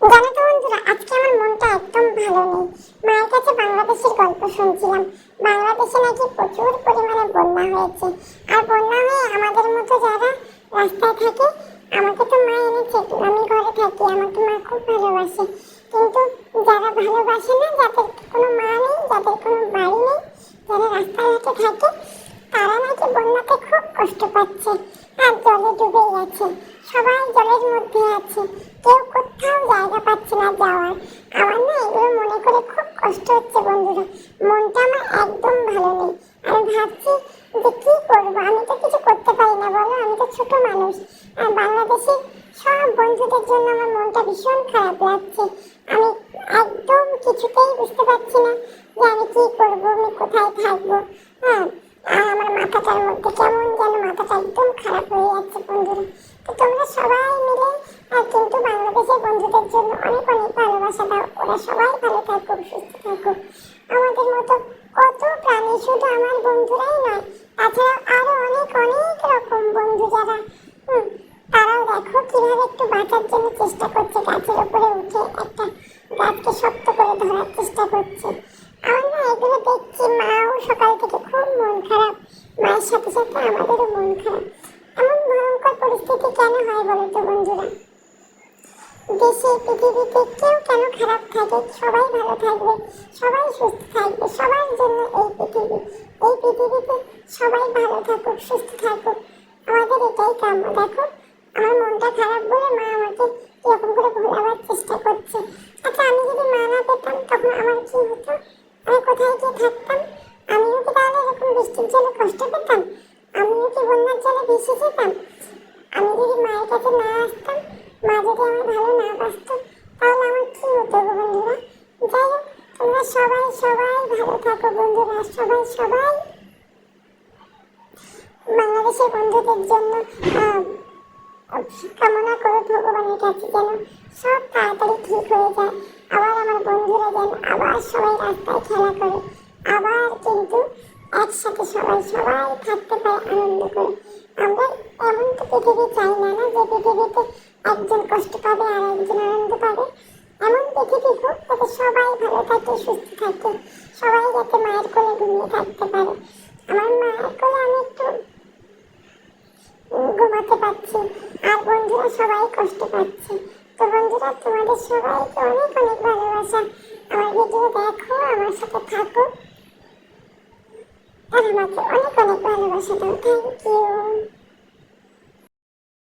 জানো তো বন্ধুরা, আজকে আমার মনটা একদম ভালো নেই। মায়ের কাছে বাংলাদেশের গল্প শুনছিলাম। বাংলাদেশে নাকি প্রচুর পরিমাণে বন্যা হয়েছে। আর বন্যা হয়ে আমাদের মতো যারা রাস্তায় থাকে, আমাকে তো মা এনেছে। আমি ঘরে থাকি, আমাকে মা খুব ভালোবাসে। কিন্তু যারা ভালোবাসে না, যাদের কোনো মা নেই, যাদের কোনো বাড়ি নেই, যারা রাস্তাঘাটে থাকে তারা নাকি বন্যাতে খুব কষ্ট পাচ্ছে আর জলে ডুবে গেছে সবাই জলের মধ্যে আছে। কেউ কোথাও জায়গা পাচ্ছে না যাওয়ার। আমার না এগুলো মনে করে খুব কষ্ট হচ্ছে বন্ধুরা। মনটা আমার একদম ভালো নেই। আমি ভাবছি যে কি করব? আমি তো কিছু করতে পারি না, বলো? আমি তো ছোট মানুষ। আর বাংলাদেশে সব বন্ধুদের জন্য আমার মনটা ভীষণ খারাপ লাগছে। আমি একদম কিছুতেই বুঝতে পারছি না যে আমি কি করব, আমি কোথায় থাকব? হ্যাঁ আর আমার মাথাটার মধ্যে কেমন যেন মাথাটা একদম খারাপ হয়ে তো তোমরা সবাই মিলে, আর কিন্তু বাংলাদেশের বন্ধুদের জন্য অনেক অনেক ভালোবাসা দাও। ওরা সবাই ভালো থাকুক, সুস্থ থাকুক। আমাদের মতো কত প্রাণী শুধু আমার বন্ধুরাই নয় তাছাড়া আরও অনেক অনেক রকম বন্ধু যারা তারাও দেখো কীভাবে একটু বাঁচার জন্য চেষ্টা করছে। গাছের উপরে উঠে একটা গাছকে শক্ত করে ধরার চেষ্টা করছে। আমার না এগুলো দেখছি, মাও সকাল থেকে খুব মন খারাপ। মায়ের সাথে সাথে আমাদেরও মন খারাপ। পরিস্থিতি কেন হয় বলো তো বন্ধুরা? দেশে, পৃথিবীতে কেউ কেন খারাপ থাকে? সবাই ভালো থাকবে, সবাই সুস্থ থাকবে, সবার জন্য এই পৃথিবী। এই পৃথিবীতে সবাই ভালো থাকুক, সুস্থ থাকুক। আমাদের এটাই কাম্য। দেখো, আমার মনটা খারাপ বলে মা আমাকে এরকম করে ভোলাবার কাছে না আসতাম মা যদি আমার ভালো না বাসতো তাহলে আমার কি হতো বন্ধুরা? যাই হোক, তোমরা সবাই সবাই ভালো থাকো বন্ধুরা, সবাই সবাই। বাংলাদেশের বন্ধুদের জন্য কামনা করো ভগবানের কাছে যেন সব তাড়াতাড়ি ঠিক হয়ে যায়। আবার আমার বন্ধুরা যেন আবার সবাই রাস্তায় খেলা করে। একসাথে সবাই সবাই থাকতে পারে আনন্দ করে। আমরা এমন তো পৃথিবী চাই না না যে পৃথিবীতে একজন কষ্ট পাবে আর একজন আনন্দ পাবে। এমন পৃথিবী হোক যাতে সবাই ভালো থাকে, সুস্থ থাকে, সবাই যাতে মায়ের কোলে ঘুমিয়ে থাকতে পারে। আমার মায়ের কোলে আমি একটু ঘুমাতে পারছি, আর বন্ধুরা সবাই কষ্ট পাচ্ছে। তো বন্ধুরা, তোমাদের সবাইকে অনেক অনেক ভালোবাসা। আমার ভিডিও দেখো, আমার সাথে থাকো। আমাকে অনেক অনেক ভালোবাসা দাও। Thank you